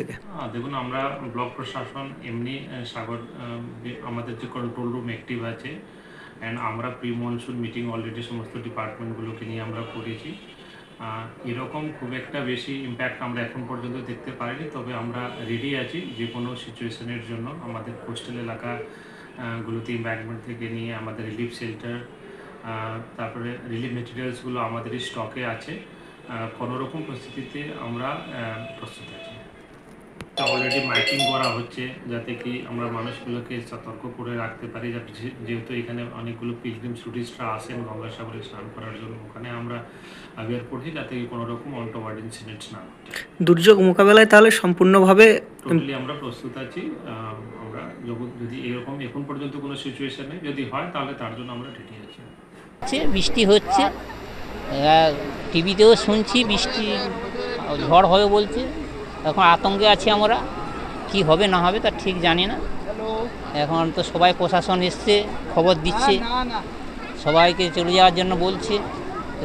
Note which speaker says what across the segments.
Speaker 1: থেকে।
Speaker 2: দেখুন, আমরা ব্লক প্রশাসন, এমনি সাগর আমাদের যে কন্ট্রোল রুম অ্যাক্টিভ আছে অ্যান্ড আমরা প্রি মনসুন মিটিং অলরেডি সমস্ত ডিপার্টমেন্টগুলোকে নিয়ে আমরা করেছি। এরকম খুব একটা বেশি ইম্প্যাক্ট আমরা এখন পর্যন্ত দেখতে পারিনি, তবে আমরা রেডি আছি যে কোনো সিচুয়েশনের জন্য আমাদের কোস্টাল এলাকা গুলোতে ইম্প্যাক্টমেন্ট থেকে নিয়ে আমাদের রিলিফ শেল্টার তারপরে রিলিফ মেটেরিয়ালসগুলো আমাদের স্টকে আছে। কোনো রকম পরিস্থিতিতে আমরা প্রস্তুত আছি। অলরেডি মাইকিং করা হচ্ছে যাতে কি আমরা মানুষগুলোকে সতর্ক করে রাখতে পারি যাতে যেহেতু এখানে অনেকগুলো পিলগ্রিম টুরিস্টরা আসেন গঙ্গাসাগরে স্নান করার জন্য ওখানে আমরা অ্যাওয়ার করছি যাতে কি কোনো রকম অন্টওয়ার্ড ইনসিডেন্টস না
Speaker 1: দুর্যোগ মোকাবেলায় তাহলে সম্পূর্ণভাবে
Speaker 2: টোটালি আমরা প্রস্তুত আছি আমরা যখন- যদি এরকম এখন পর্যন্ত কোনো সিচুয়েশনে যদি হয় তাহলে তার জন্য আমরা রেডি আছি।
Speaker 3: বৃষ্টি হচ্ছে। টিভিতেও শুনছি বৃষ্টি ঝড় হবে বলছে। এখন আতঙ্কে আছি আমরা। কি হবে না হবে তা ঠিক জানি না। এখন তো সবাই প্রশাসন এসছে খবর দিচ্ছে। সবাইকে চলে যাওয়ার জন্য বলছে।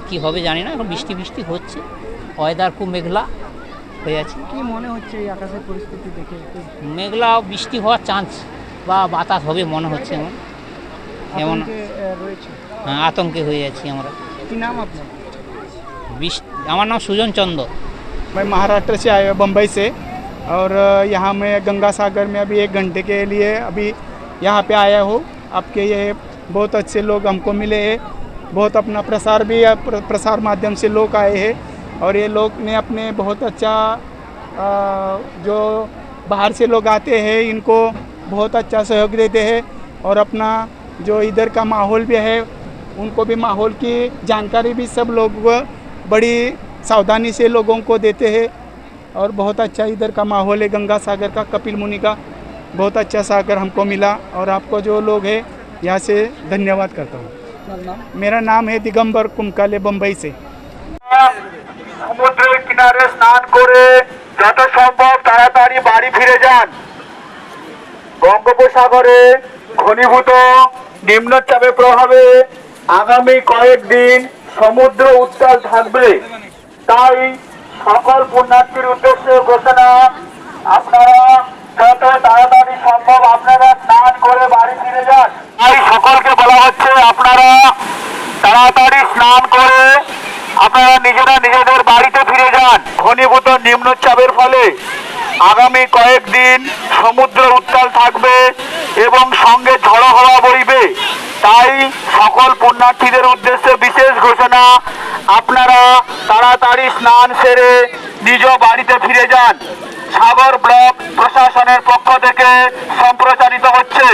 Speaker 3: কী হবে জানি না এখন বৃষ্টি বৃষ্টি হচ্ছে। ওয়েদার খুব মেঘলা হয়ে আছে।
Speaker 4: কি মনে হচ্ছে এই আকাশের পরিস্থিতি দেখে?
Speaker 3: মেঘলা বৃষ্টি হওয়ার চান্স বা বাতাস হবে মনে হচ্ছে এমন এমন হ্যাঁ, আতঙ্কে হয়ে যাচ্ছি আমরা।
Speaker 4: কি নাম আপনার?
Speaker 3: বৃষ্টি আমার নাম সুজন চন্দ
Speaker 4: मैं महाराष्ट्र से आया बम्बई से। और यहाँ मैं गंगा सागर में अभी एक घंटे के लिए अभी यहाँ पे आया हूँ। आपके ये बहुत अच्छे लोग हमको मिले हैं। बहुत अपना प्रसार भी प्रसार माध्यम से लोग आए हैं। और ये लोग ने अपने बहुत अच्छा जो बाहर से लोग आते हैं, इनको बहुत अच्छा सहयोग देते हैं। और अपना जो इधर का माहौल भी है, उनको भी माहौल की जानकारी भी सब लोग बड़ी सावधानी से लोगों को देते हैं और बहुत अच्छा इधर का माहौल है गंगा सागर का कपिल मुनि का बहुत अच्छा सागर हमको मिला और आपको जो लोग हैं यहाँ से धन्यवाद करता हूँ मेरा नाम है दिगंबर कुमकाले बम्बई से
Speaker 5: সমুদ্রের কিনারে স্নান করে যত সম্ভব তাড়াতাড়ি বাড়ি ফিরে যান বঙ্গোপসাগরে ঘনীভূত নিম্নচাপের প্রভাবে আগামী কয়েকদিন সমুদ্র উত্তাল থাকবে তাই সকল পুণ্যার্থীর উদ্দেশ্যে ঘোষণা, আপনারা যত তাড়াতাড়ি সম্ভব আপনারা স্নান করে বাড়ি ফিরে যান। তাই সকলকে বলা হচ্ছে, আপনারা তাড়াতাড়ি স্নান করে আপনারা নিজেরা নিজেদের বাড়িতে ফিরে যান। ঘনীভূত নিম্নচাপের ফলে আগামী কয়েকদিন সমুদ্র উত্তাল থাকবে এবং সঙ্গে ঝড়ো হওয়া বইবে। তাই সকল পুণ্যার্থীদের উদ্দেশ্যে বিশেষ ঘোষণা, আপনারা তাড়াতাড়ি স্নান সেরে নিজ বাড়িতে ফিরে যান। সাগর ব্লক প্রশাসনের পক্ষ থেকে সম্প্রচারিত হচ্ছে।